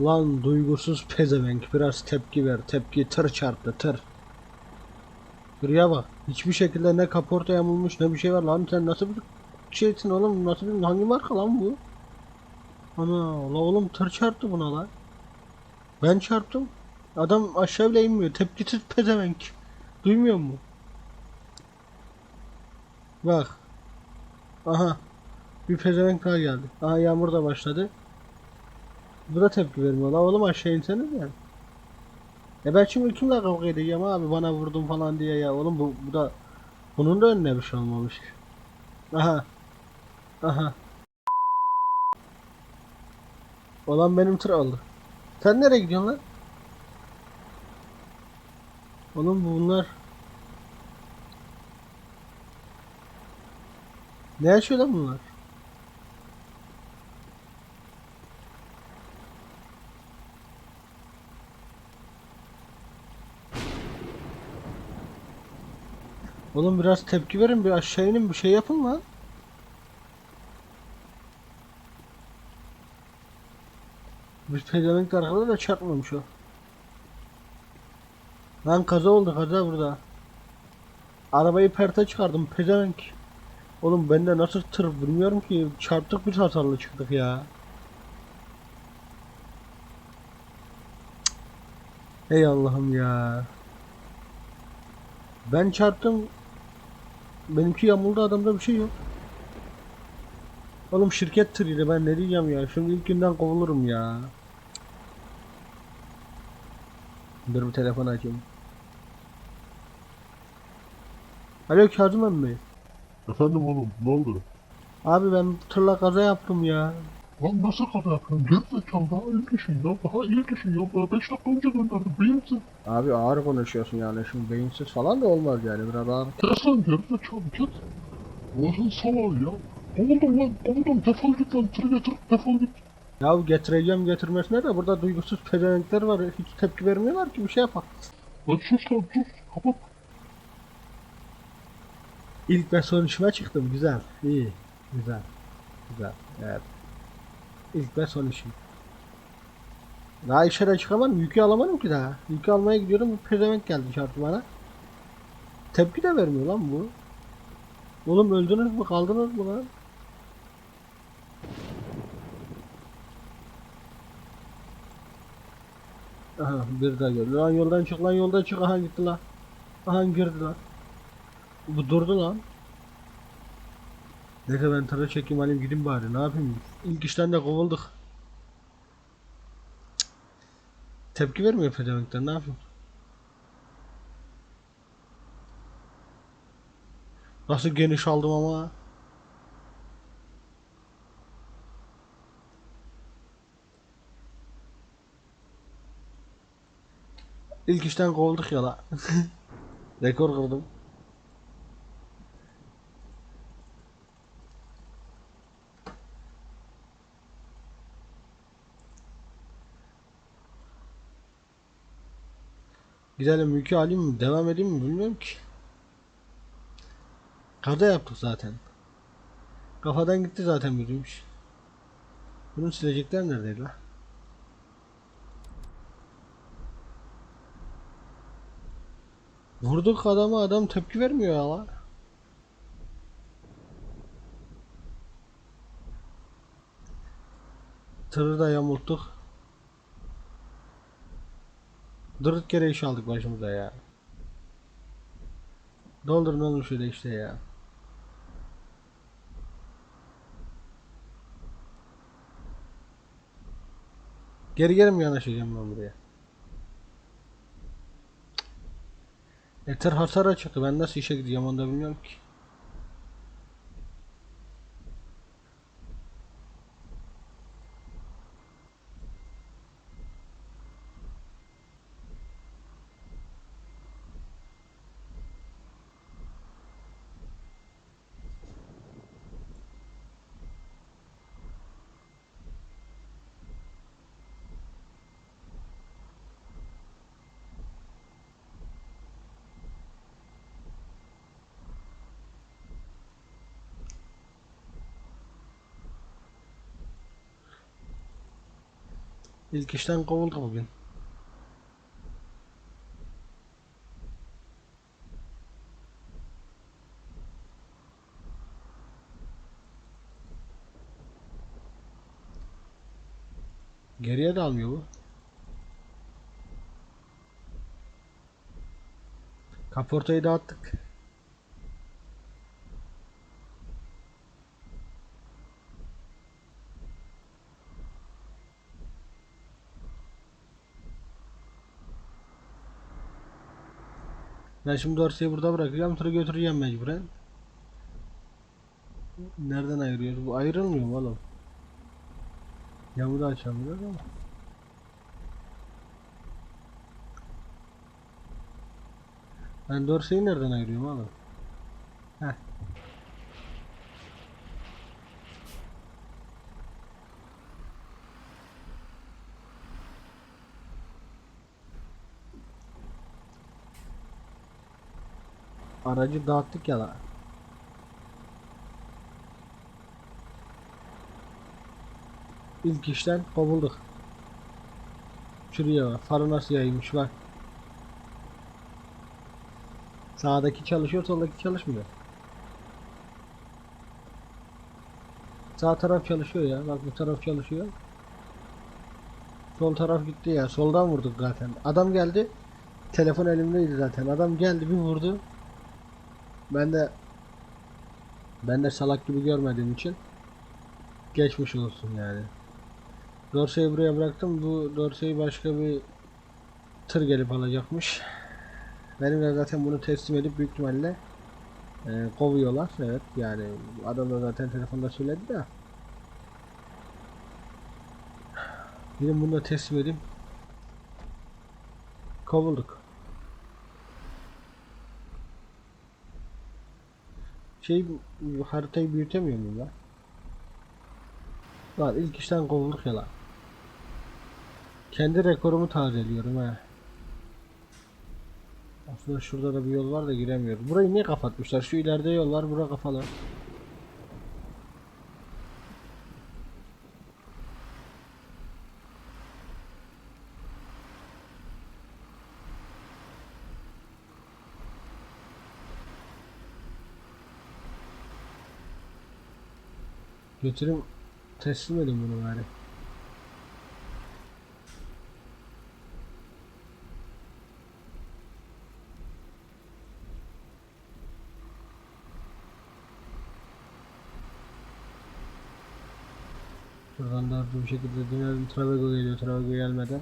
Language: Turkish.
Lan duygusuz pezevenk biraz tepki ver. Tepki tır çarptı tır. Şuraya bak. Hiçbir şekilde ne kaporta yamulmuş ne bir şey var lan sen nasıl bir şeysin oğlum nasıl bir hangi marka lan bu? Ana la oğlum tır çarptı buna lan. Ben çarptım. Adam aşağı bile inmiyor. Tepkisiz pezevenk. Duymuyor mu? Bak. Aha. Bir pezevenk daha geldi. Aha yağmur da başladı. Bu da tepki vermiyor. La oğlum aşağı insene de. E ben şimdi kimle kavga edeceğim abi bana vurdun falan diye ya. Oğlum bu, bu da bunun da önüne bir şey olmamış. Aha. Aha. Olan benim tır aldı. Sen nereye gidiyorsun lan? Oğlum bunlar Ne yaşıyor lan bunlar? Oğlum biraz tepki verin bir aşağı inin bir şey yapın lan. Biz pezevenk arkada da çarpmamış o. Lan kaza oldu kaza burada. Arabayı perte çıkardım pezevenk. Oğlum bende nasıl tır bilmiyorum ki çarptık bir hasarlı çıktık ya. Ey Allah'ım ya. Ben çarptım. Benimki yamuldu adamda bir şey yok. Oğlum şirket tırıydı ben ne diyeceğim ya. Şimdi ilk günden kovulurum ya. Dur bir telefon açayım. Alo Kazım emmi. Efendim oğlum ne oldu? Abi ben tırla kaza yaptım ya. Lan nasıl kaza yapıyorsun? Gerizekalı daha iyi düşün ya. Daha iyi düşün ya. Daha 5 dakika önce gönderdim. Beyinsin. Abi ağır konuşuyorsun yani şimdi beyinsiz falan da olmaz yani biraz ağır. Kes lan gerizekalı git. Allah'ın salağı ya. Kovuldum lan kovuldum. Defol git lan. Tırı getir. Defol git. Ya getireceğim getirmesine de burada duygusuz pezevenkler var hiç tepki vermiyorlar ki bir şey yapar. Lan sus lan sus. Kapat. İlk ve son işime çıktım güzel iyi güzel güzel evet. İlk son işim. Daha işe de çıkamadım yükü alamadım ki daha. Yükü almaya gidiyorum bir pezevenk geldi çarptı bana. Tepki de vermiyor lan bu. Oğlum öldünüz mü kaldınız mı lan? Aha bir daha geldi. Lan yoldan çık lan yoldan çık. Aha gitti lan. Aha girdi lan. Bu durdu lan. Neyse ben tırı çekeyim alayım gideyim bari ne yapayım. İlk işten de kovulduk. Tepki vermiyor pedevenkler ne yapayım. Nasıl geniş aldım ama. İlk işten kovulduk ya la. Rekor kırdım. Gidelim yükü alayım mı? Devam edeyim mi? Bilmiyorum ki. Kaza yaptık zaten. Kafadan gitti zaten yürüyüş. Bunun silecekler neredeydi la? Vurduk adamı adam tepki vermiyor ya la. Tırı da yamulttuk. Durduk yere iş aldık başımıza ya. Doldurun oğlum şöyle işte ya. Geri geri mi yanaşacağım ben buraya? Yeter hasar çıktı. Ben nasıl işe gideceğim onu da bilmiyorum ki. İlk işten kovuldu bugün. Geriye de almıyor bu. Kaportayı dağıttık. Ben şimdi dorseyi burada bırakacağım. Tırı götüreceğim mecburen. Nereden ayırıyoruz? Bu ayrılmıyor mu oğlum? Camı da açamıyoruz ama. Ben dorseyi nereden ayırıyorum oğlum? Heh. Aracı dağıttık ya la. İlk işten kovulduk. Şuraya bak. Farı nasıl yaymış bak. Sağdaki çalışıyor, soldaki çalışmıyor. Sağ taraf çalışıyor ya. Bak bu taraf çalışıyor. Sol taraf gitti ya. Soldan vurduk zaten. Adam geldi. Telefon elimdeydi zaten. Adam geldi bir vurdu. Ben de ben de salak gibi görmediğim için geçmiş olsun yani. Dorseyi buraya bıraktım. Bu dorseyi başka bir tır gelip alacakmış. Benim de zaten bunu teslim edip büyük ihtimalle e, kovuyorlar. Evet yani adam da zaten telefonda söyledi de. Gidin bunu da teslim edeyim. Kovulduk. Şey haritayı büyütemiyor muyum lan? Lan ilk işten kovulduk ya lan. Kendi rekorumu tazeliyorum ha. Aslında şurada da bir yol var da giremiyoruz. Burayı niye kapatmışlar? Şu ileride yol var, bura kapalı. Götürüm teslim edin bunu bari. Şuradan da bir şekilde dönelim. Travego geliyor. Travego gelmeden.